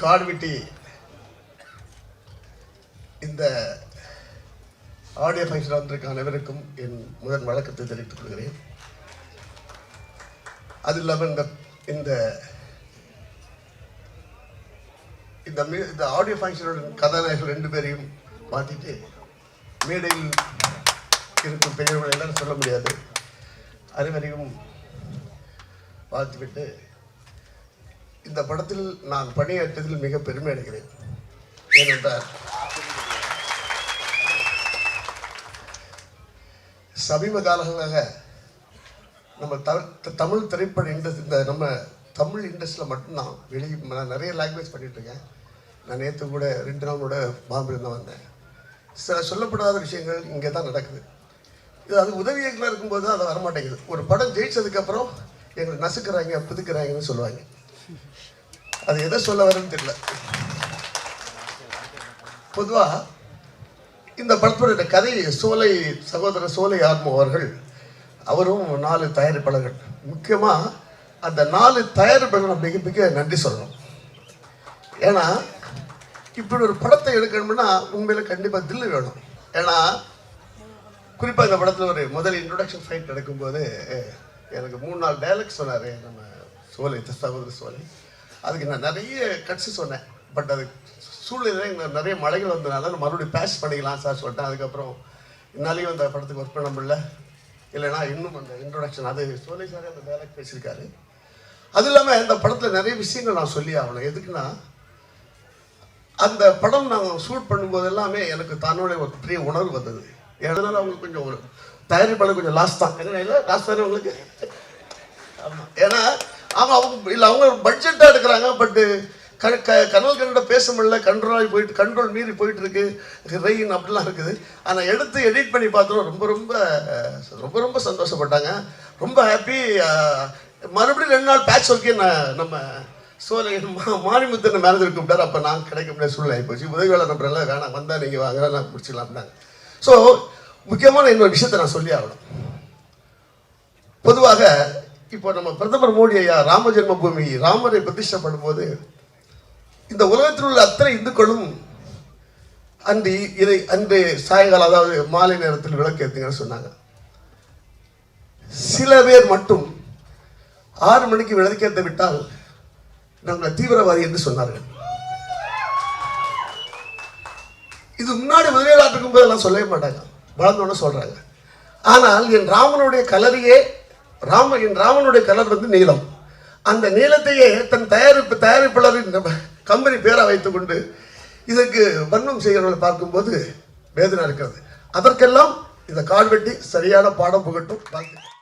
காடுவெட்டி இந்த audio function வந்திருக்க அனைவருக்கும் என் முதன் வழக்கத்தை தெரிவித்துக் கொள்கிறேன். அது இல்லாமல் இந்த இந்த இந்த இந்த ஆடியோ ஃபங்க்ஷனோட கதாநாயகர்கள் ரெண்டு பேரையும் மாற்றிட்டு மேடையில் இருக்கும் பெயர்களை எல்லாம் சொல்ல முடியாது. அனைவரையும் பார்த்துவிட்டு இந்த படத்தில் நான் பணியாற்றியதில் மிக பெருமை அடைகிறேன். ஏனென்றால் சமீப காலங்களாக நம்ம த- தமிழ் திரைப்பட இண்டஸ்ட்ரி இந்த நம்ம தமிழ் இண்டஸ்ட்ரியில் மட்டும்தான் வெளியே நான் நிறைய லாங்குவேஜ் பண்ணிகிட்ருக்கேன் இருக்கேன் நான் நேற்று கூட ரெண்டு நாள் கூட பாம்பே தான் வந்தேன். சில சொல்லப்படாத விஷயங்கள் இங்கே தான் நடக்குது. இது அது உதவி இயக்குனர் இருக்கும்போது அது வரமாட்டேங்குது. ஒரு படம் ஜெயிச்சதுக்கப்புறம் எங்களை நசுக்கிறாங்க புதுக்கிறாங்கன்னு சொல்லுவாங்க. அது எதை சொல்ல வரேன்னு தெரியல. பொதுவாக இந்த படத்தோட கதை சோலை சகோதரர் சோலை ஆத்ம அவர்கள் அவரும் நாலு தயாரிப்பாளர்கள். முக்கியமாக அந்த நாலு தயாரிப்பாளர்கள் மிக மிக நன்றி சொல்லணும். ஏன்னா இப்படி ஒரு படத்தை எடுக்கணும்னா உண்மையில் கண்டிப்பாக தில்லு வேணும். ஏன்னா குறிப்பாக இந்த படத்தில் ஒரு முதல் இன்ட்ரொடக்ஷன் ஃபைட் நடக்கும்போது எனக்கு மூணு நாள் டைலாக் சொன்னார் நம்ம சோலை சகோதர சோலை. அதுக்கு நான் நிறைய கட்சி சொன்னேன். பட் அது சூழ்நிலை நிறைய மழைகள் வந்ததுனால நான் மறுபடியும் பேஷ் பண்ணிக்கலாம் சார் சொல்லிட்டேன். அதுக்கப்புறம் இன்னாலையும் அந்த படத்துக்கு ஒர்க் பண்ண முடியல. இல்லைன்னா இன்னும் அந்த இன்ட்ரொடக்ஷன் அது சோலை சாரே அந்த டைலாக் பேசியிருக்காரு. அது இல்லாமல் இந்த படத்தில் நிறைய விஷயங்கள் நான் சொல்லி ஆகணும். எதுக்குன்னா அந்த படம் நாங்கள் ஷூட் பண்ணும்போது எல்லாமே எனக்கு தன்னுடைய ஒரு பெரிய உணர்வு வந்தது. எதனால அவங்களுக்கு கொஞ்சம் ஒரு தயாரிப்பாளர் கொஞ்சம் லாஸ் தான். என்ன இல்லை லாஸ் தானே உங்களுக்கு? ஆமாம் ஏன்னா ஆமாம் அவங்க இல்லை அவங்க பட்ஜெட்டாக எடுக்கிறாங்க பட்டு க க கனல் கண்ட பேச முடியல கண்ட்ரோலாகி போயிட்டு கண்ட்ரோல் மீறி போயிட்டு இருக்கு ரெயின் அப்படிலாம் இருக்குது. ஆனால் எடுத்து எடிட் பண்ணி பார்த்தோம் ரொம்ப ரொம்ப ரொம்ப ரொம்ப சந்தோஷப்பட்டாங்க. ரொம்ப ஹாப்பி மறுபடியும் ரெண்டு நாள் பேட்ச் ஒர்க்கே நான் நம்ம சோலை மா- மாரிமுத்தன் மேனேஜர் கூப்பிட்டார். அப்போ நான் கிடைக்க முடியாத சூழ்நிலை ஆகிப்போச்சு போச்சு. உதவியாளர் நம்பரெல்லாம் வேணாம் வந்தால் நீங்கள் வாங்க நான் முடிச்சிடலாம் அப்படின்னாங்க. ஸோ முக்கியமான இன்னொரு விஷயத்தை நான் சொல்லி ஆகணும். பொதுவாக இப்போ நம்ம பிரதமர் மோடி ஐயா ராம ஜென்மபூமி ராமரை பிரதிஷ்டப்படும் போது இந்த உலகத்தில் உள்ள அத்தனை இந்துக்களும் அன்று இதை அன்று சாயங்காலம் அதாவது மாலை நேரத்தில் விளக்கேற்றுங்கன்னு சொன்னாங்க. சில பேர் மட்டும் ஆறு மணிக்கு விளக்கேற்ற விட்டால் நாங்கள் தீவிரவாதி என்று சொன்னார்கள். இது முன்னாடி முதலியாளர் இருக்கும் போதெல்லாம் சொல்லவே மாட்டாங்க. வளர்ந்தோன்னு சொல்றாங்க. ஆனால் என் ராமனுடைய கலரியே ராம என் ராமனுடைய கலர் வந்து நீலம். அந்த நீளத்தையே தன் தயாரிப்பு தயாரிப்பாளரின் நம்ம கம்பெனி பேரை வைத்துக்கொண்டு இதற்கு வர்ணம் செய்கிறவர்களை பார்க்கும்போது வேதனை இருக்கிறது. அதற்கெல்லாம் இந்த கால்வெட்டி சரியான பாடம் புகட்டும். வாழ்த்துக்கள்